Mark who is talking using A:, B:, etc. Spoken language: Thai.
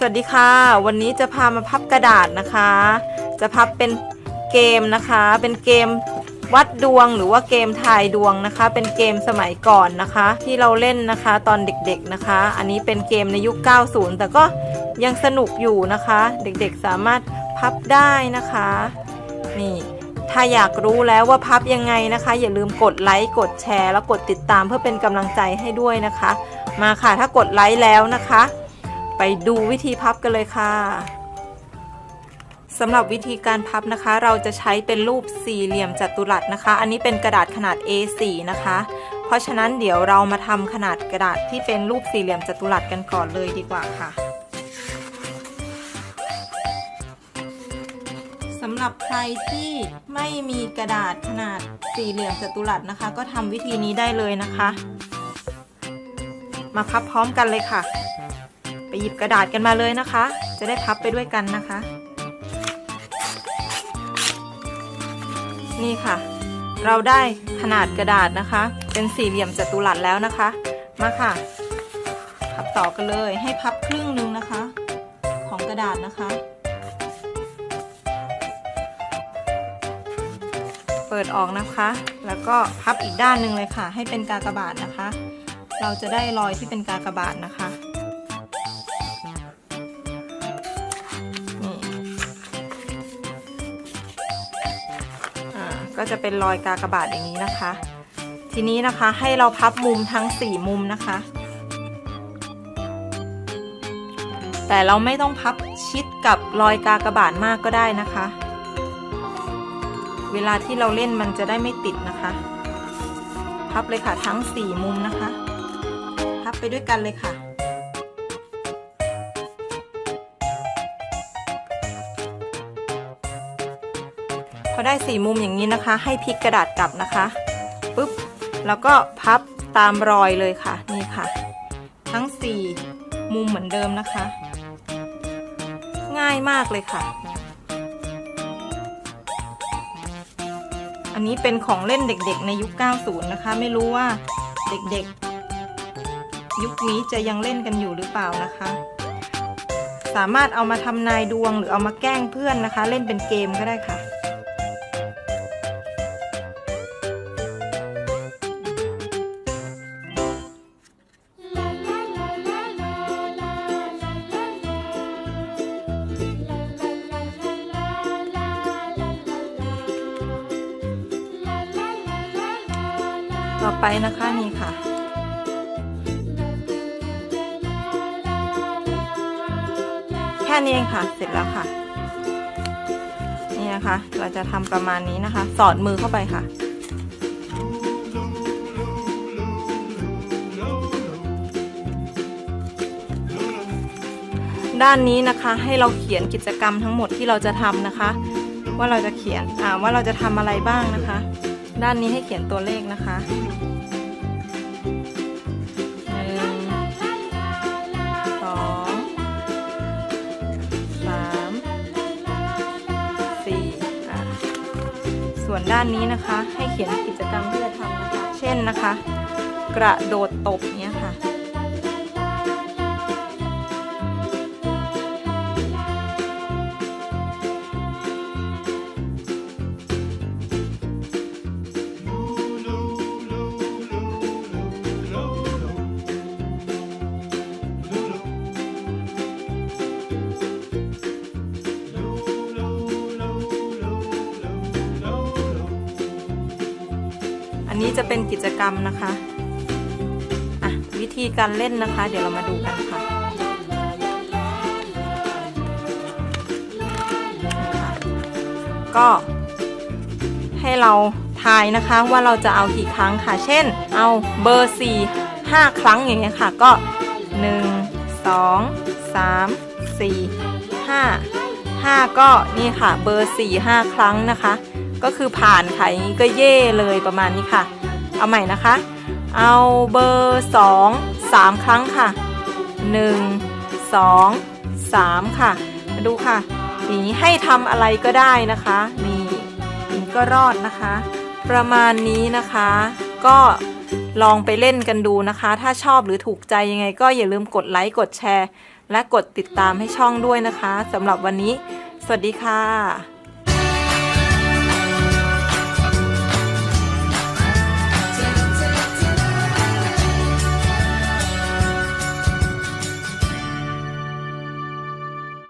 A: สวัสดีค่ะ วันนี้จะพามาพับกระดาษนะคะ จะพับเป็นเกมนะคะ เป็นเกมวัดดวงหรือว่าเกมทายดวงนะคะ เป็นเกมสมัยก่อนนะคะ ที่เราเล่นนะคะตอนเด็กๆนะคะ อันนี้เป็นเกมในยุค 90 แต่ก็ยังสนุกอยู่นะคะ เด็กๆสามารถพับได้นะคะ นี่ ถ้าอยากรู้แล้วว่าพับยังไงนะคะ อย่าลืมกดไลค์กดแชร์ แล้วกดติดตามเพื่อเป็นกำลังใจให้ด้วยนะคะ มาค่ะถ้ากดไลค์แล้วนะคะ ไปดูวิธีพับกันเลยค่ะสำหรับวิธีการพับนะคะ เราจะใช้เป็นรูปสี่เหลี่ยมจัตุรัสนะคะ อันนี้เป็นกระดาษขนาด A4 นะคะ เพราะฉะนั้นเดี๋ยวเรามาทำขนาดกระดาษที่เป็นรูปสี่เหลี่ยมจัตุรัสกันก่อนเลยดีกว่าค่ะสำหรับใครที่ไม่มีกระดาษขนาดสี่เหลี่ยมจัตุรัสนะคะ ก็ทำวิธีนี้ได้เลยนะคะ มาพับพร้อมกันเลยค่ะ หยิบกระดาษกันมาเลยนะคะ จะได้พับไปด้วยกันนะคะ นี่ค่ะ เราได้ขนาดกระดาษนะคะ เป็นสี่เหลี่ยมจัตุรัสแล้วนะคะ มาค่ะ พับต่อกันเลยให้พับครึ่งหนึ่งนะคะ ของกระดาษนะคะ เปิดออกนะคะ แล้วก็พับอีกด้านหนึ่งเลยค่ะ ให้เป็นกากบาทนะคะ เราจะได้รอยที่เป็นกากบาทนะคะ ก็จะเป็นรอยกากบาทอย่างนี้นะคะ ทีนี้นะคะให้เราพับมุมทั้ง 4 มุมนะคะ แต่เราไม่ต้องพับชิดกับรอยกากบาทมากก็ได้นะคะ เวลาที่เราเล่นมันจะได้ไม่ติดนะคะ พับเลยค่ะทั้ง 4 มุมนะคะ พับไปด้วยกันเลยค่ะ อได้สี่มุมอย่างนี้นะคะ ให้พลิกกระดาษกลับนะคะปุ๊บแล้วก็พับตามรอยเลยค่ะนี่ค่ะ ทั้งสี่มุมเหมือนเดิมนะคะ ง่ายมากเลยค่ะ อันนี้เป็นของเล่นเด็กๆ ในยุค 90 นะคะ ไม่รู้ว่าเด็กๆ ยุคนี้จะยังเล่นกันอยู่หรือเปล่านะคะ สามารถเอามาทำนายดวงหรือเอามาแกล้งเพื่อนนะคะ เล่นเป็นเกมก็ได้ค่ะ ต่อไปนะคะนี่ค่ะ แค่นี้เองค่ะเสร็จแล้วค่ะ นี่นะคะ เราจะทำประมาณนี้นะคะ สอดมือเข้าไปค่ะด้านนี้นะคะให้เราเขียนกิจกรรมทั้งหมดที่เราจะทำนะคะ ว่าเราจะเขียนอ่าว่าเราจะทำอะไรบ้างนะคะ ด้านนี้ให้เขียนตัวเลขนะคะหนึ่งสองสามสี่อะส่วนด้านนี้นะคะให้เขียนกิจกรรมที่จะทำนะคะ เช่นนะคะ กระโดดตบเนี้ยค่ะ นนี้จะเป็นกิจกรรมนะคะอะวิธีการเล่นนะคะ เดี๋ยวเรามาดูกันค่ะก็ให้เราทายนะคะว่าเราจะเอากี่ครั้งค่ะ เช่น เอาเบอร์4 5 ครั้งอย่างเงี้ยค่ะ ก็ 1 2 3 4 5 5 ก็นี่ค่ะ เบอร์ 4 5 ครั้งนะคะ ก็คือผ่านค่ะอย่างนี้ก็เย่เลยประมาณนี้ค่ะ เอาใหม่นะคะ เอาเบอร์ 2 3 ครั้งค่ะ 1 2 3 ค่ะ มาดูค่ะอย่างนี้ให้ทำอะไรก็ได้นะคะนี่อย่างนี้ก็รอดนะคะ ประมาณนี้นะคะ ก็ลองไปเล่นกันดูนะคะ ถ้าชอบหรือถูกใจยังไง ก็อย่าลืมกดไลค์กดแชร์ และกดติดตามให้ช่องด้วยนะคะสำหรับวันนี้ สวัสดีค่ะ